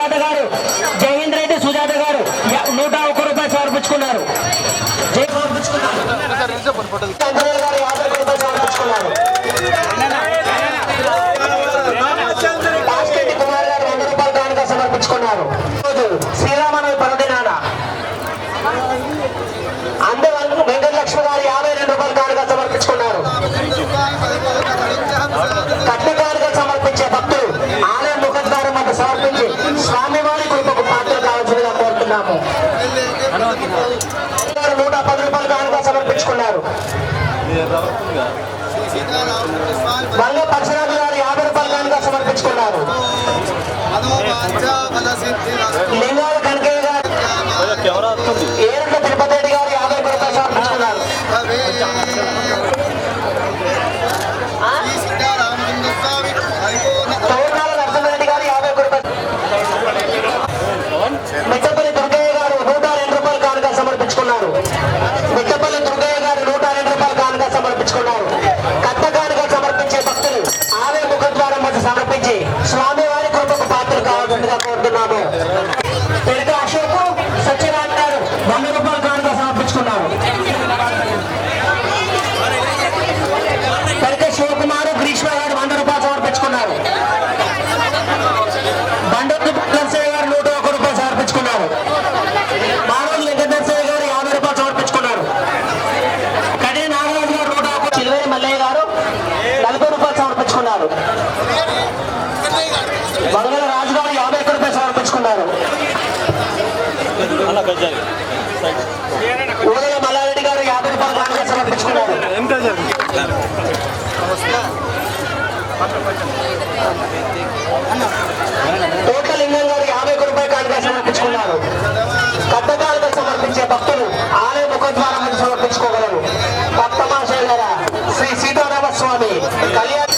గారు జయేంద్ర రెడ్డి సుజాత గారు నూట ఒక్క రూపాయలు సమర్పించుకున్నారు. సమర్పించుకున్నారు శ్రీరామనవి పర్వదినాన. కోరుతున్నాము నూట పది రూపాయలు కానుగా సమర్పించుకున్నారు. మళ్ళీ పక్షరాజు గారు యాభై రూపాయలు సమర్పించుకున్నారు. లింగాల గారు యాభై రూపాయలు సమర్పించుకున్నారు. Porque సమర్పించుకున్నారు. వడగల రాజు యాభై ఒక్క రూపాయలు సమర్పించుకున్నారు. ఉడగల మల్లారెడ్డి గారు యాభై రూపాయలు దానంగా సమర్పించుకున్నారు. తోట గారు యాభై ఒక్క రూపాయలు కానుక సమర్పించుకున్నారు. కట్టకాలుగా సమర్పించే భక్తులు ఆలయ ముఖద్వారం సమర్పించుకోగలరు. కొత్త మాషయ్య గారా శ్రీ సీతారామస్వామి కళ్యాణ్